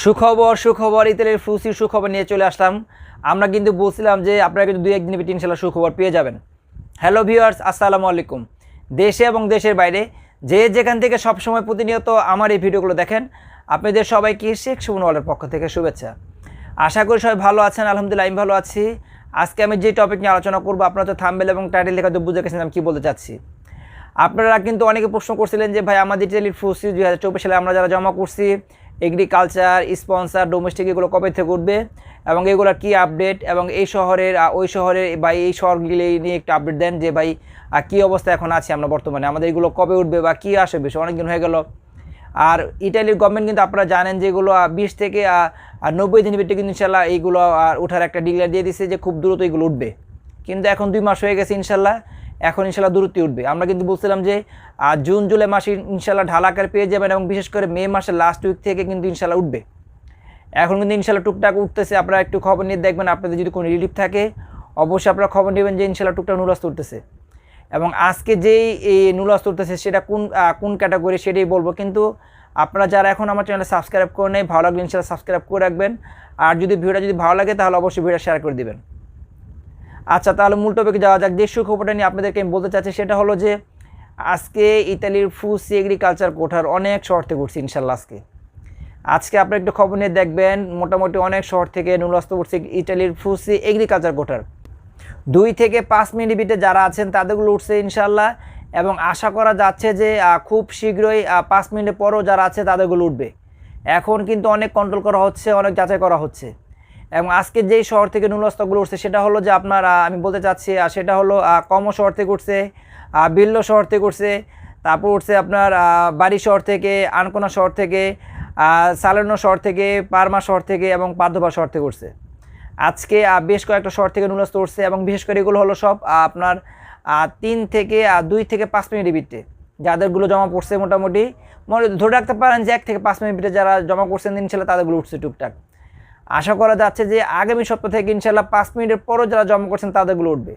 সুখবর সুখবর, ইতালির ফুসির সুখবর নিয়ে চলে আসলাম। আমরা কিন্তু বলছিলাম যে আপনারা কিন্তু দুই একদিন ভিতরে ইনশাল্লাহ সুখবর পেয়ে যাবেন। হ্যালো ভিউয়ার্স আসসালামু আলাইকুম। দেশে এবং দেশের বাইরে যে যেখান থেকে সবসময় প্রতিনিয়ত আমার এই ভিডিওগুলো দেখেন, আপনাদের সবাইকে শেখ সুমন ওয়ালের পক্ষ থেকে শুভেচ্ছা। আশা করি সবাই ভালো আছেন, আলহামদুলিল্লাহ আমি ভালো আছি। আজকে আমি যে টপিক নিয়ে আলোচনা করব, আপনারা তো থাম্বেল এবং টাইটেল লেখা তো বুঝে গেছেন আমি কী বলতে চাচ্ছি। আপনারা কিন্তু অনেকে প্রশ্ন করছিলেন যে, ভাই, আমাদের ইটালির ফুসি দুই হাজার চব্বিশ সালে আমরা যারা জমা করছি এগ্রিকালচার স্পন্সার ডোমেস্টিক এগুলো কবে থেকে উঠবে? এবং এগুলোর কী আপডেট এবং এই শহরের ওই শহরের বা এই শহরগুলি নিয়ে একটু আপডেট দেন যে ভাই কী অবস্থা এখন আছে আমরা বর্তমানে? আমাদের এগুলো কবে উঠবে বা কী আসে বিষয় অনেকদিন হয়ে গেল। আর ইটালির গভর্নমেন্ট কিন্তু আপনারা জানেন যে এগুলো বিশ থেকে আর নব্বই দিনের ভিতরে কিন্তু ইনশাল্লাহ এইগুলো আর ওঠার একটা ডিক্লেয়ার দিয়ে দিচ্ছে যে খুব দ্রুত এগুলো উঠবে। কিন্তু এখন দুই মাস হয়ে গেছে ইনশাল্লাহ। এখন ইনশাল্লাহ দূরত্বে উঠবে। আমরা কিন্তু বলছিলাম যে জুন, জুলাই মাসে ইনশাল্লাহ ঢালাকার পেয়ে যাবেন এবং বিশেষ করে মে মাসের লাস্ট উইক থেকে কিন্তু ইনশাল্লাহ উঠবে। এখন কিন্তু ইনশাল্লাহ টুকটাক উঠতেছে, আপনারা একটু খবর নিয়ে দেখবেন, আপনাদের যদি কোনো রিলিফ থাকে, অবশ্যই আপনারা খবর নেবেন যে ইনশাল্লাহ টুকটাক নুরাস্ত উঠতেছে। এবং আজকে যেই, এই নুরাস্ত উঠতেছে, সেটা কোন কোন ক্যাটাগরি সেটাই বলব। কিন্তু আপনারা যারা এখন আমার চ্যানেলে সাবস্ক্রাইব করে নেই, ভালো লাগলে ইনশাল্লাহ সাবস্ক্রাইব করে রাখবেন। আর যদি ভিডিওটা যদি ভালো লাগে, তাহলে অবশ্যই ভিডিও শেয়ার করে দিবেন। আচ্ছা তাহলে মূল টপিকে যাওয়া যাক। যে সুখবরটা নিয়ে আপনাদেরকে আমি বলতে চাচ্ছি, সেটা হলো যে, আজকে ইতালির ফুসি এগ্রিকালচার কোঠার অনেক শহর থেকে উঠছে, ইনশাল্লাহ আজকে। আজকে আপনারা একটু খবর নিয়ে দেখবেন, মোটামুটি অনেক শহর থেকে নুরাস্ত উঠছে ইতালির ফুসি এগ্রিকালচার কোঠার। দুই থেকে পাঁচ মিনিট বিটে যারা আছেন, তাদেরগুলো উঠছে, ইনশাল্লাহ। এবং আশা করা যাচ্ছে যে খুব শীঘ্রই পাঁচ মিনিটের পরও যারা আছে, তাদেরগুলো উঠবে। এখন কিন্তু অনেক কন্ট্রোল করা হচ্ছে, অনেক যাচাই করা হচ্ছে। এবং আজকে যেই শহর থেকে নুলস্তগুলো উঠছে, সেটা হলো যে আপনার আমি বলতে চাচ্ছি সেটা হলো কম শহর থেকে উঠছে বিল্লো শহর থেকে উঠছে, তারপর উঠছে আপনার বাড়ি শহর থেকে, আনকোনা শহর থেকে সালেনো শহর থেকে, পারমা শহর থেকে এবং পার্ধবা শহর থেকে উঠছে। আজকে বেশ কয়েকটা শহর থেকে নুলস্ত উঠছে এবং বিশেষ করে এগুলো হলো সব আপনার তিন থেকে দুই থেকে পাঁচ মিনিটের ভিত্তে যাদেরগুলো জমা পড়ছে মোটামুটি। মনে ধরে রাখতে পারেন যে এক থেকে পাঁচ মিনিট ভিতরে যারা জমা করছেন, ইনশাল্লাহ তাদেরগুলো উঠছে টুকটাক। আশা করা যাচ্ছে যে আগামী সপ্তাহ থেকে ইনশাল্লাহ পাঁচ মিনিটের পরও যারা জমা করছেন তাদেরগুলো উঠবে।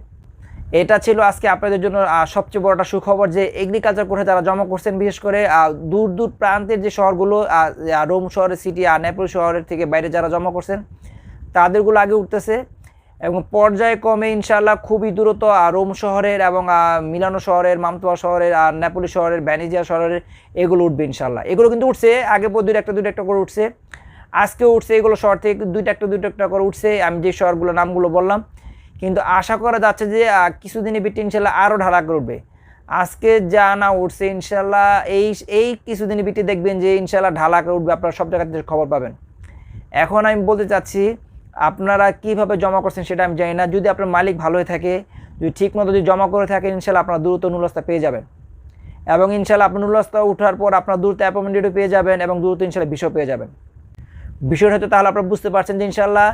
এটা ছিল আজকে আপনাদের জন্য সবচেয়ে বড় একটা সুখবর যে এগ্রিকালচার কোঠে যারা জমা করছেন, বিশেষ করে দূর দূর প্রান্তের যে শহরগুলো রোম শহরের সিটি আর নেপাল শহরের থেকে বাইরে যারা জমা করছেন, তাদেরগুলো আগে উঠতেছে এবং পর্যায়ক্রমে ইনশাল্লাহ খুবই দ্রুত রোম শহরের এবং মিলানো শহরের, মামতোয়া শহরের আর নেপোলি শহরের ব্যানিজিয়া শহরের এগুলো উঠবে ইনশাল্লাহ এগুলো কিন্তু উঠছে, আগে পর দুইটা একটা দুইটা একটা করে উঠছে। আজকেও উঠছে, এগুলো শহর থেকে দুইটা একটা দুইটা একটা করে উঠছে, আমি যে শহরগুলো নামগুলো বললাম। কিন্তু আশা করা যাচ্ছে যে কিছুদিনের ভিতরে ইনশাল্লাহ আরও ঢালা করে উঠবে। আজকে যা না উঠছে, ইনশাল্লাহ এই এই কিছুদিনের ভিতরে দেখবেন যে, ইনশাল্লাহ ঢালা করে উঠবে, আপনারা সব জায়গাতে খবর পাবেন। এখন আমি বলতে চাচ্ছি, আপনারা কীভাবে জমা করছেন সেটা আমি জানি না। যদি আপনার মালিক ভালো হয়ে থাকে, যদি ঠিক মতো যদি জমা করে থাকেন, ইনশাল্লাহ আপনারা দ্রুত নুলস্তা পেয়ে যাবেন। এবং ইনশাল্লাহ আপনার নুলস্তা ওঠার পর আপনার দ্রুত অ্যাপয়েন্টমেন্টও পেয়ে যাবেন এবং দ্রুত ইনশাল্লাহ বিষয় পেয়ে যাবেন। বিষয়টা হয়তো তাহলে আপনারা বুঝতে পারছেন যে ইনশাল্লাহ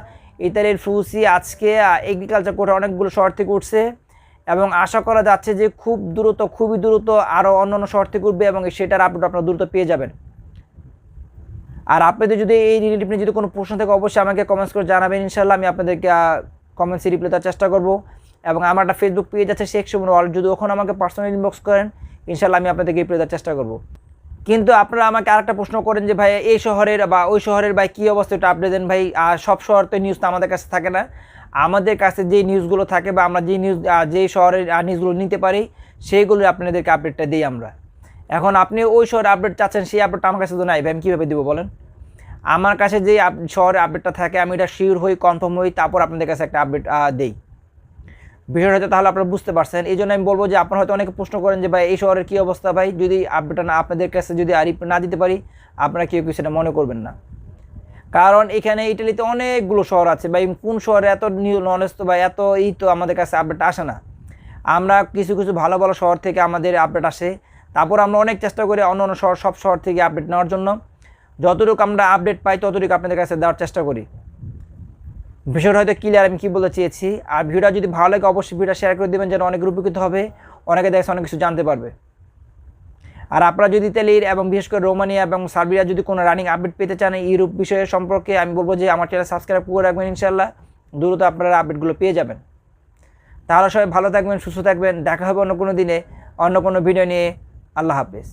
ইতালির ফুসি আজকে এগ্রিকালচার কোর্টে অনেকগুলো শহর থেকে উঠছে এবং আশা করা যাচ্ছে যে খুব দ্রুত, খুবই দ্রুত আরও অন্য অন্য শহর থেকে উঠবে এবং সেটার আপডেট আপনারা দ্রুত পেয়ে যাবেন। আর আপনাদের যদি এই রিলেটিভ নিয়ে যদি কোনো প্রশ্ন থাকে, অবশ্যই আমাকে কমেন্টস করে জানাবেন ইনশাল্লাহ আমি আপনাদেরকে কমেন্টসে রিপ্লাই দেওয়ার চেষ্টা করব। এবং আমার একটা ফেসবুক পেজ আছে শেখ সুমন যদি ওখানে আমাকে পার্সোনাল ইনবক্স করেন ইনশাল্লাহ আমি আপনাদেরকে রিপ্লাই দেওয়ার চেষ্টা করব। কিন্তু আপনারা আমাকে আরেকটা প্রশ্ন করেন যে ভাই এই শহরের বা ওই শহরের ভাই কী অবস্থা? এটা আপডেট দেন। ভাই সব শহর তো নিউজ তো আমাদের কাছে থাকে না। আমাদের কাছে যে নিউজগুলো থাকে বা আমরা যে নিউজ যেই শহরের নিউজগুলো নিতে পারি, সেইগুলো আপনাদেরকে আপডেটটা দিই আমরা। এখন আপনি ওই শহরে আপডেট চাচ্ছেন, সেই আপডেটটা আমার কাছে তো নাই। ভাই, আমি কীভাবে দেবো বলেন? আমার কাছে যে আপ- শহরে আপডেটটা থাকে, আমি এটা শিওর হই কনফার্ম হই, তারপর আপনাদের কাছে একটা আপডেট দেই। বিষয়টা হয়তো তাহলে আপনারা বুঝতে পারছেন। এই জন্য আমি বলব যে আপনারা হয়তো অনেকে প্রশ্ন করেন যে, ভাই, এই শহরের কী অবস্থা ভাই? যদি আপডেটটা না, আপনাদের কাছে যদি আর না দিতে পারি, আপনারা কেউ কিছু সেটা মনে করবেন না। কারণ এখানে ইটালিতে অনেকগুলো শহর আছে। ভাই, কোন শহরে এত নলেজ তো বা এত ই তো আমাদের কাছে আপডেট আসে না। আমরা কিছু কিছু ভালো ভালো শহর থেকে আমাদের আপডেট আসে। তারপর আমরা অনেক চেষ্টা করি অন্য অন্য শহর, সব শহর থেকে আপডেট নেওয়ার জন্য। যতটুকু আমরা আপডেট পাই, ততটুকু আপনাদের কাছে দেওয়ার চেষ্টা করি। বিষয়টা হয়তো ক্লিয়ার আমি কী বলতে চেয়েছি। আর ভিডিওটা যদি ভালো লাগে, অবশ্যই ভিডিওটা শেয়ার করে দেবেন যেন অনেক উপকৃত হবে, অনেকে দেখে অনেক কিছু জানতে পারবে। আর আপনারা যদি ইতালির এবং বিশেষ করে রোমানিয়া এবং সার্বিয়া যদি কোনো রানিং আপডেট পেতে চান ইউরোপ বিষয়ে সম্পর্কে, আমি বলব যে আমার চ্যানেল সাবস্ক্রাইব করে রাখবেন ইনশাল্লাহ দ্রুত আপনারা আপডেটগুলো পেয়ে যাবেন। তাহলে সবাই ভালো থাকবেন, সুস্থ থাকবেন, দেখা হবে অন্য কোনো দিনে, অন্য কোনো ভিডিও নিয়ে। আল্লাহ হাফেজ।